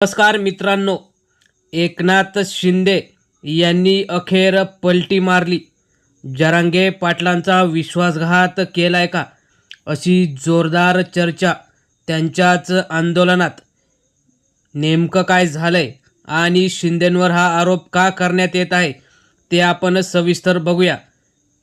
नमस्कार मित्रांनो. एकनाथ शिंदे यांनी अखेर पलटी मारली. जरांगे पाटलांचा विश्वासघात केलाय का? अशी जोरदार चर्चा त्यांच्याच आंदोलनात. नेमकं काय झालंय आणि शिंदेंवर हा आरोप का करण्यात येत आहे ते आपण सविस्तर बघूया.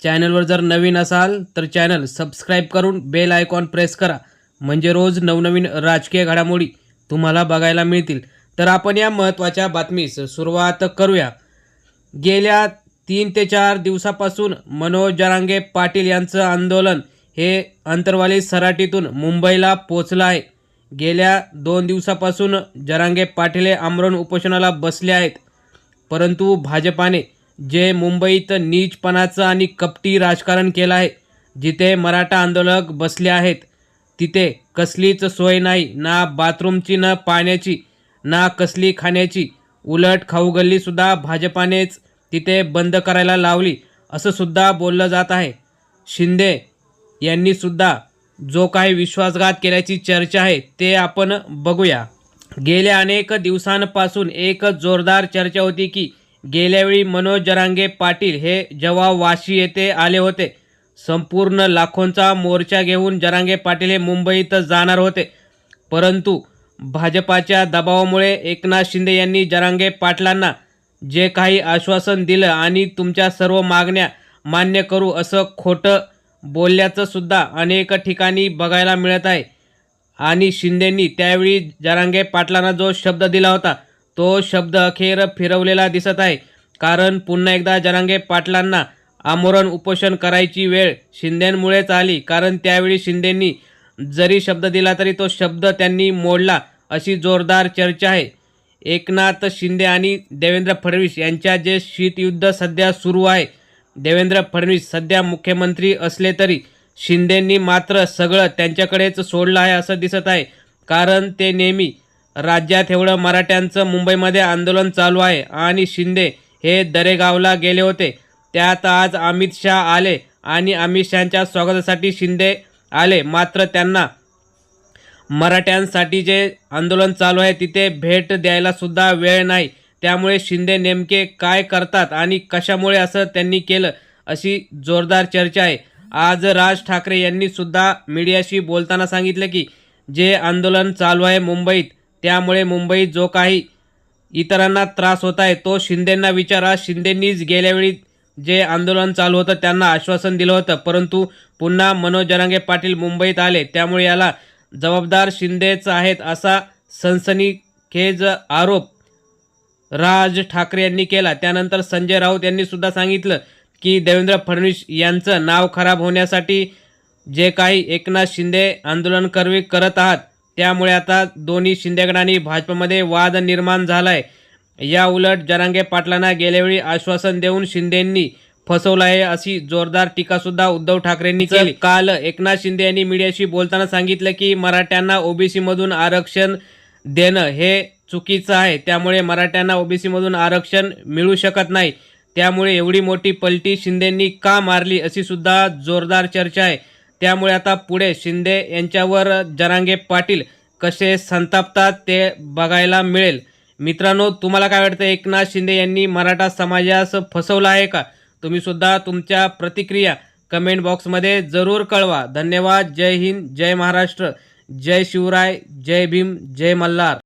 चॅनलवर जर नवीन असाल तर चॅनल सबस्क्राईब करून बेल आयकॉन प्रेस करा. म्हणजे रोज नवनवीन राजकीय घडामोडी तुम्हाला बघायला मिळतील. तर आपण या महत्त्वाच्या बातमीस सुरुवात करूया. गेल्या तीन ते चार दिवसापासून मनोज जरांगे पाटील यांचं आंदोलन हे अंतरवाली सराटीतून मुंबईला पोचलं आहे. गेल्या दोन दिवसापासून जरांगे पाटील हे आमरण उपोषणाला बसले आहेत. परंतु भाजपाने जे मुंबईत नीचपणाचं आणि कपटी राजकारण केलं आहे जिथे मराठा आंदोलक बसले आहेत तिथे कसलीच सोय नाही ना बाथरूमची ना पाण्याची ना कसली खाण्याची. उलट खाऊगल्लीसुद्धा भाजपानेच तिथे बंद करायला लावली असं सुद्धा बोललं जात आहे. शिंदे यांनीसुद्धा जो काही विश्वासघात केल्याची चर्चा आहे ते आपण बघूया. गेल्या अनेक दिवसांपासून एक जोरदार चर्चा होती की गेल्यावेळी मनोज जरांगे पाटील हे जेव्हा वाशी येथे आले होते संपूर्ण लाखोंचा मोर्चा घेऊन जरांगे पाटील हे मुंबईत जाणार होते. परंतु भाजपाच्या दबावामुळे एकनाथ शिंदे यांनी जरांगे पाटलांना जे काही आश्वासन दिलं आणि तुमच्या सर्व मागण्या मान्य करू असं खोटं बोलल्याचं सुद्धा अनेक ठिकाणी बघायला मिळत आहे. आणि शिंदेंनी त्यावेळी जरांगे पाटलांना जो शब्द दिला होता तो शब्द अखेर फिरवलेला दिसत आहे. कारण पुन्हा एकदा जरांगे पाटलांना आमरण उपोषण करायची वेळ शिंदेंमुळेच आली. कारण त्यावेळी शिंदेंनी जरी शब्द दिला तरी तो शब्द त्यांनी मोडला अशी जोरदार चर्चा आहे. एकनाथ शिंदे आणि देवेंद्र फडणवीस यांच्या जे शीतयुद्ध सध्या सुरू आहे देवेंद्र फडणवीस सध्या मुख्यमंत्री असले तरी शिंदेंनी मात्र सगळं त्यांच्याकडेच सोडलं आहे असं दिसत आहे. कारण ते नेहमी राज्यात एवढं मराठ्यांचं मुंबईमध्ये आंदोलन चालू आहे आणि शिंदे हे दरेगावला गेले होते. त्यात आज अमित शहा आले आणि अमित शहाच्या स्वागतासाठी शिंदे आले. मात्र त्यांना मराठ्यांसाठी जे आंदोलन चालू आहे तिथे भेट द्यायलासुद्धा वेळ नाही. त्यामुळे शिंदे नेमके काय करतात आणि कशामुळे असं त्यांनी केलं अशी जोरदार चर्चा आहे. आज राज ठाकरे यांनी सुद्धा मीडियाशी बोलताना सांगितलं की जे आंदोलन चालू आहे मुंबईत त्यामुळे मुंबईत जो काही इतरांना त्रास होत आहे तो शिंदेंना विचारा. शिंदेंनीच गेल्यावेळी जे आंदोलन चालू होतं त्यांना आश्वासन दिलं होतं. परंतु पुन्हा मनोज जरांगे पाटील मुंबईत आले. त्यामुळे याला जबाबदार शिंदेच आहेत असा सनसनीखेज आरोप राज ठाकरे यांनी केला. त्यानंतर संजय राऊत यांनी सुद्धा सांगितलं की देवेंद्र फडणवीस यांचं नाव खराब होण्यासाठी जे काही एकनाथ शिंदे आंदोलन करवी करत आहात त्यामुळे आता दोन्ही शिंदेगडांनी भाजपमध्ये वाद निर्माण झाला आहे या उलट जरांगे पाटलांना गेल्यावेळी आश्वासन देऊन शिंदेंनी फसवलं आहे अशी जोरदार टीकासुद्धा उद्धव ठाकरेंनी केली. काल एकनाथ शिंदे यांनी मीडियाशी बोलताना सांगितलं की मराठ्यांना ओबीसीमधून आरक्षण देणं हे चुकीचं आहे. त्यामुळे मराठ्यांना ओबीसीमधून आरक्षण मिळू शकत नाही. त्यामुळे एवढी मोठी पलटी शिंदेंनी का मारली अशी सुद्धा जोरदार चर्चा आहे. त्यामुळे आता पुढे शिंदे यांच्यावर जरांगे पाटील कसे संतापतात ते बघायला मिळेल. मित्रांनो तुम्हाला काय वाटतं एकनाथ शिंदे यांनी मराठा समाजास फसवलं आहे का? तुम्ही सुद्धा तुमच्या प्रतिक्रिया कमेंट बॉक्समध्ये जरूर कळवा. धन्यवाद. जय हिंद. जय महाराष्ट्र. जय शिवराय. जय भीम. जय मल्हार.